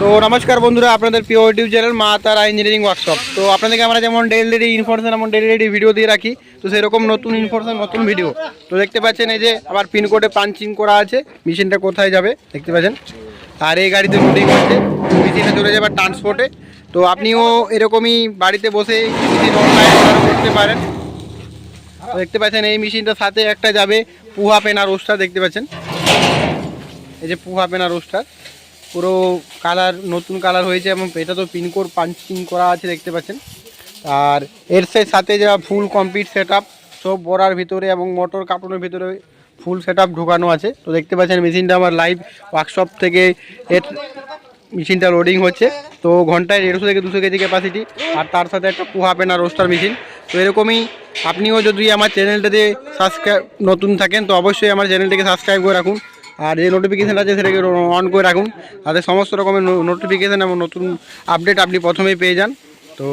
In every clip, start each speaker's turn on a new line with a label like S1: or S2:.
S1: তো নমস্কার বন্ধুরা, আপনাদের প্রিয় ইউটিউব চ্যানেল মা তারা ইঞ্জিনিয়ারিং ওয়ার্কশপ তো আপনাদেরকে আমরা যেমন ডেলি ডেলি ইনফরমেশন এমন ডেলি ডেলি ভিডিও দিয়ে রাখি, তো সেরকম নতুন ইনফরমেশন নতুন ভিডিও তো দেখতে পাচ্ছেন এই যে আমার পিনকোডে পাঞ্চিং করা আছে, মেশিনটা কোথায় যাবে দেখতে পাচ্ছেন? আর এই গাড়িতে লোডিং হচ্ছে মেশিনটা চলে যাবে ট্রান্সপোর্টে তো আপনিও এরকমই বাড়িতে বসে অনলাইন করতে পারেন। দেখতে পাচ্ছেন এই মেশিনটার সাথে একটা যাবে পুহা পেনা রোস্টার দেখতে পাচ্ছেন? এই যে পুহা পেনা রোস্টার পুরো কালার, নতুন কালার হয়েছে এবং এটা তো পিনকোড পাঞ্চিং করা আছে, দেখতে পাচ্ছেন। আর এর সাথে যা ফুল কমপ্লিট সেট সব বড়ার ভিতরে এবং মোটর কার্টুনের ভিতরে ফুল সেট ঢোকানো আছে। তো দেখতে পাচ্ছেন মেশিনটা আমার লাইভ ওয়ার্কশপ থেকে এর মেশিনটা লোডিং হচ্ছে। তো ঘন্টায় দেড়শো থেকে দুশো কেজি ক্যাপাসিটি আর তার সাথে একটা পুহা পেনা রোস্টার মেশিন তো এরকমই আপনিও যদি আমার চ্যানেলটাতে সাবস্ক্রাইব নতুন থাকেন, তো অবশ্যই আমার চ্যানেলটিকে সাবস্ক্রাইব করে রাখুন। আর যে নোটিফিকেশান আছে সেটাকে অন করে রাখুন। তাতে সমস্ত রকমের নোটিফিকেশান এবং নতুন আপডেট আপনি প্রথমেই পেয়ে যান। তো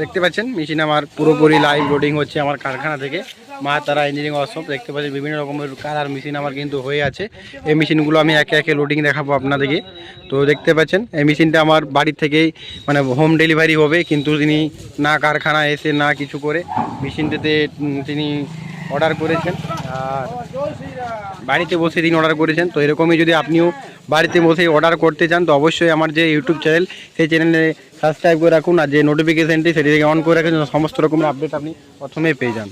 S1: দেখতে পাচ্ছেন মেশিন আমার পুরোপুরি লাইভ লোডিং হচ্ছে আমার কারখানা থেকে। মা তারা ইঞ্জিনিয়ারিং ওয়ার্কশপ দেখতে পাচ্ছেন বিভিন্ন রকমের কালার মেশিন আমার কিন্তু হয়ে আছে। এই মেশিনগুলো আমি একে একে লোডিং দেখাবো আপনাদেরকে। তো দেখতে পাচ্ছেন, এই মেশিনটা আমার বাড়ির থেকেই মানে হোম ডেলিভারি হবে, কিন্তু তিনি না কারখানা এসে না কিছু করে মেশিনটাতে তিনি অর্ডার করেছেন। বাড়িতে বসে তিনি অর্ডার করেছেন, তো এরকমই যদি আপনিও বাড়িতে বসে অর্ডার করতে চান, তো অবশ্যই আমার যে ইউটিউব চ্যানেল সেই চ্যানেলে সাবস্ক্রাইব করে রাখুন আর যে নোটিফিকেশানটি সেটি থেকে অন করে রাখুন সমস্ত রকমের আপডেট আপনি প্রথমেই পেয়ে যান।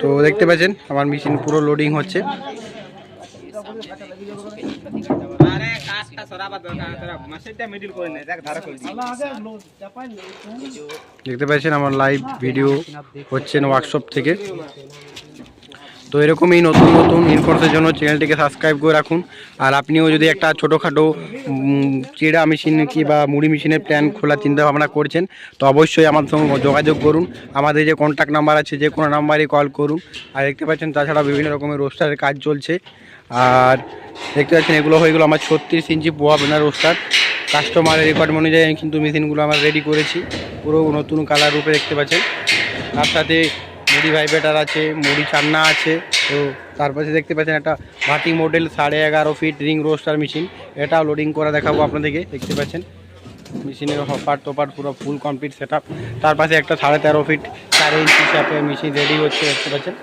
S1: তো দেখতে পাচ্ছেন, আমার মেশিন পুরো লোডিং হচ্ছে
S2: আরে কাজটা সরাবার দরকার তোরা মেসেজটা মিডিল করে নে দেখ ধারা করে
S1: দেখতে পাচ্ছেন আমার লাইভ ভিডিও হচ্ছেন ওয়ার্কশপ থেকে। তো এরকমই নতুন নতুন ইনফরমেশনের জন্য চ্যানেলটিকে সাবস্ক্রাইব করে রাখুন। আর আপনিও যদি একটা ছোটোখাটো চিড়া মেশিন কি বা মুড়ি মেশিনের প্ল্যান খোলার চিন্তা ভাবনা করছেন, তো অবশ্যই আমার সঙ্গে যোগাযোগ করুন। আমাদের যে কন্ট্যাক্ট নাম্বার আছে, যে কোনো নাম্বারে কল করুন। আর দেখতে পাচ্ছেন তাছাড়া বিভিন্ন রকমের রোস্টারের কাজ চলছে। আর দেখতে পাচ্ছেন, এগুলো হয়ে গেলো আমার ছত্রিশ ইঞ্চি পোয়া বেনার রোস্টার কাস্টমারের রেকর্ড অনুযায়ী কিন্তু মেশিনগুলো আমরা রেডি করেছি। পুরো নতুন কালার রূপে দেখতে পাচ্ছেন। তার সাথে মুড়ি ভাইব্রেটার আছে, মুড়ি চান্না আছে, তো তার পাশে দেখতে পাচ্ছেন একটা ভাটি মডেল সাড়ে এগারো ফিট রিং রোস্টার মেশিন এটাও লোডিং করা দেখাবো আপনাদেরকে, দেখতে পাচ্ছেন? মেশিনের হপার তোপার পুরো ফুল কমপ্লিট সেট তার পাশে একটা সাড়ে তেরো ফিট চার ইঞ্চি চাপে মেশিন রেডি হচ্ছে, দেখতে পাচ্ছেন?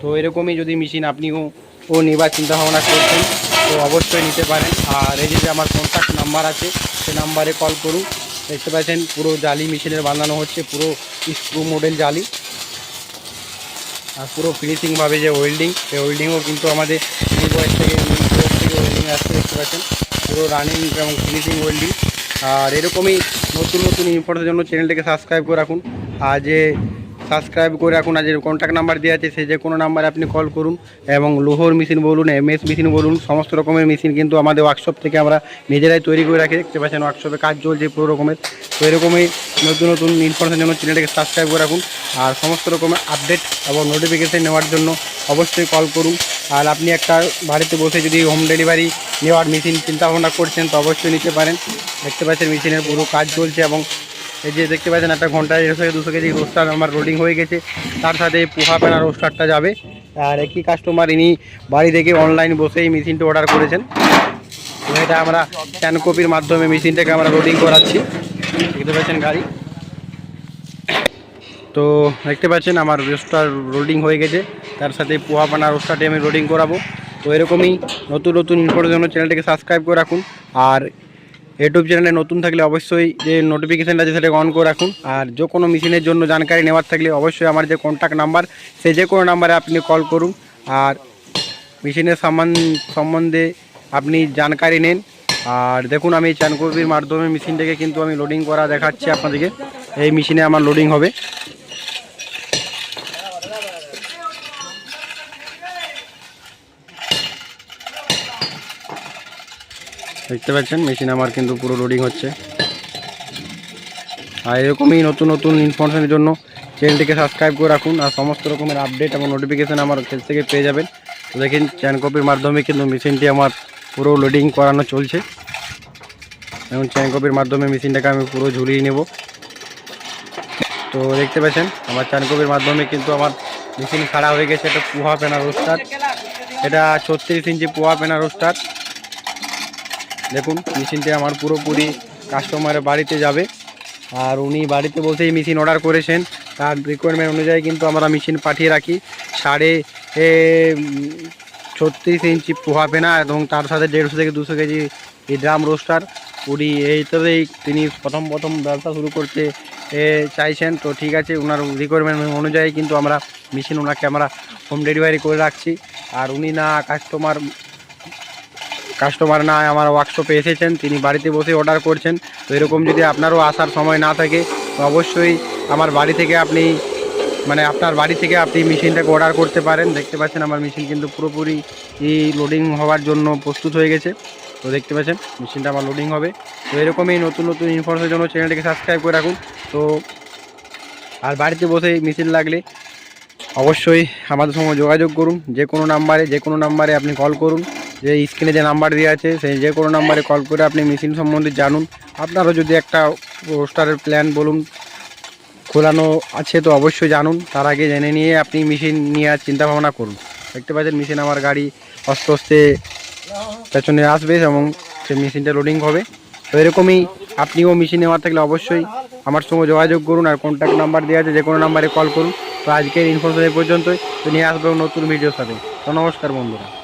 S1: তো এরকমই যদি মেশিন আপনিও ও নেবার চিন্তা ভাবনা করছেন, তো অবশ্যই নিতে পারেন। আর এই যে আমার কন্ট্যাক্ট নাম্বার আছে, সে নাম্বারে কল করুন। দেখতে পাচ্ছেন, পুরো জালি মেশিনের বানানো হচ্ছে, পুরো স্ক্রু মডেল জালি। আর পুরো ফিনিশিংভাবে যে ওয়েল্ডিং সেই ওয়েল্ডিংও কিন্তু আমাদের বয়স থেকে ওয়েল্ডিং আসতে দেখতে পাচ্ছেন? পুরো রানিং এবং ফিনিশিং ওয়েল্ডিং আর এরকমই নতুন নতুন ইম্পর্টের জন্য চ্যানেলটিকে সাবস্ক্রাইব করে রাখুন। আর যে সাবস্ক্রাইব করে রাখুন। আর যে কন্ট্যাক্ট নাম্বার দেওয়া আছে, সেই যে কোনো নাম্বারে আপনি কল করুন এবং লোহর মেশিন বলুন এমএস মেশিন বলুন, সমস্ত রকমের মেশিন কিন্তু আমাদের ওয়ার্কশপ থেকে আমরা নিজেরাই তৈরি করে রাখি। দেখতে পাচ্ছেন ওয়ার্কশপে কাজ চলছে পুরো রকমের। তো এরকমই নতুন নতুন ইনফরমেশনের জন্য চ্যানেলটাকে সাবস্ক্রাইব করে রাখুন। আর সমস্ত রকমের আপডেট এবং নোটিফিকেশান নেওয়ার জন্য অবশ্যই কল করুন। আর আপনি একটা বাড়িতে বসে যদি হোম ডেলিভারি নেওয়ার মেশিন চিন্তা ভাবনা করছেন, তো অবশ্যই নিতে পারেন। দেখতে পাচ্ছেন মেশিনের পুরো কাজ চলছে এবং এই যে দেখতে পাচ্ছেন, একটা ঘন্টায় দেড়শো থেকে দুশো কেজি রোস্টার আমার লোডিং হয়ে গেছে। তার সাথে পোহা পেনা রোস্টারটা যাবে। আর একই কাস্টমার ইনি বাড়ি থেকে অনলাইন বসেই মেশিনটা অর্ডার করেছেন। তো এটা আমরা স্ক্যান কপির মাধ্যমে মেশিনটাকে আমরা রোডিং করাচ্ছি। দেখতে পাচ্ছেন গাড়ি। তো দেখতে পাচ্ছেন, আমার রোস্টার রোডিং হয়ে গেছে। তার সাথে পোহা পানা রোস্টারটি আমি রোডিং করাবো। তো এরকমই নতুন নতুন ইনফরমেশন জন্য চ্যানেলটিকে সাবস্ক্রাইব করে রাখুন। আর ইউটিউব চ্যানেলে নতুন থাকলে অবশ্যই যে নোটিফিকেশানটা আছে সেটাকে অন করে রাখুন। আর যে কোনো মেশিনের জন্য জানকারি নেওয়ার থাকলে অবশ্যই আমার যে কন্ট্যাক্ট নাম্বার সেই যে কোনো নাম্বারে আপনি কল করুন। আর মেশিনের সম্মান সম্বন্ধে আপনি জানকারি নেন। আর দেখুন, আমি চ্যানকপির মাধ্যমে মেশিনটাকে কিন্তু আমি লোডিং করা দেখাচ্ছি আপনাদেরকে। এই মেশিনে আমার লোডিং হবে। দেখতে পাচ্ছেন মেশিন আমার কিন্তু পুরো লোডিং হচ্ছে। আর এরকমই নতুন নতুন ইনফরমেশনের জন্য চ্যানেলটিকে সাবস্ক্রাইব করে রাখুন, আর সমস্ত রকমের আপডেট এবং নোটিফিকেশান আমার কাছ থেকে পেয়ে যাবেন। তো দেখেন চ্যান কপির মাধ্যমে কিন্তু মেশিনটি আমার পুরো লোডিং করানো চলছে। এবং চ্যান কপির মাধ্যমে মেশিনটাকে আমি পুরো ঝুলিয়ে নেব। তো দেখতে পাচ্ছেন, আমার চ্যান কপির মাধ্যমে কিন্তু আমার মেশিন খাড়া হয়ে গেছে। একটা পোহা পেনা রোস্টার এটা ছত্রিশ ইঞ্চি পোহা পেনা রোস্টার দেখুন, মেশিনটি আমার পুরোপুরি কাস্টমারের বাড়িতে যাবে। আর উনি বাড়িতে বসেই মেশিন অর্ডার করেছেন। তার রিকোয়ারমেন্ট অনুযায়ী কিন্তু আমরা মেশিন পাঠিয়ে রাখি। সাড়ে ছত্রিশ ইঞ্চি পোহা পেনা এবং তার সাথে দেড়শো থেকে দুশো কেজি এই ড্রাম রোস্টার উনি এইটাতেই তিনি প্রথম প্রথম ব্যবসা শুরু করতে চাইছেন। তো ঠিক আছে ওনার রিকোয়ারমেন্ট অনুযায়ী কিন্তু আমরা মেশিন ওনাকে আমরা হোম ডেলিভারি করে রাখছি। আর উনি না কাস্টমার কাস্টমার না আমার ওয়ার্কশপে এসেছেন, তিনি বাড়িতে বসে অর্ডার করছেন। তো এরকম যদি আপনারও আসার সময় না থাকে, তো অবশ্যই আমার বাড়ি থেকে আপনি মানে আপনার বাড়ি থেকে আপনি মেশিনটাকে অর্ডার করতে পারেন। দেখতে পাচ্ছেন আমার মেশিন কিন্তু পুরোপুরি লোডিং হওয়ার জন্য প্রস্তুত হয়ে গেছে। তো দেখতে পাচ্ছেন, মেশিনটা আমার লোডিং হবে। তো এরকমই নতুন নতুন ইনফরমেশনের জন্য চ্যানেলটিকে সাবস্ক্রাইব করে রাখুন। তো আর বাড়িতে বসে মেশিন লাগলে অবশ্যই আমাদের সঙ্গে যোগাযোগ করুন। যে কোনো নাম্বারে যে কোনো নাম্বারে আপনি কল করুন। যে স্ক্রিনে যে নাম্বার দেওয়া আছে, সেই যে কোনো নাম্বারে কল করে আপনি মেশিন সম্বন্ধে জানুন। আপনারও যদি একটা রোস্টারের প্ল্যান বলুন, খোলানো আছে তো অবশ্যই জানুন। তার আগে জেনে নিয়ে আপনি মেশিন নিয়ে চিন্তা ভাবনা করুন। দেখতে পাচ্ছেন মেশিন আমার গাড়ি আস্তে আস্তে পেছনে আসবে এবং সেই মেশিনটা লোডিং হবে। তো এরকমই আপনিও মেশিন নেওয়ার থাকলে অবশ্যই আমার সঙ্গে যোগাযোগ করুন আর কন্ট্যাক্ট নাম্বার দেওয়া আছে, যে কোনো নাম্বারে কল করুন। তো আজকের ইনফরমেশন পর্যন্তই। তো নিয়ে আসব নতুন ভিডিওর সাথে। তো নমস্কার বন্ধুরা।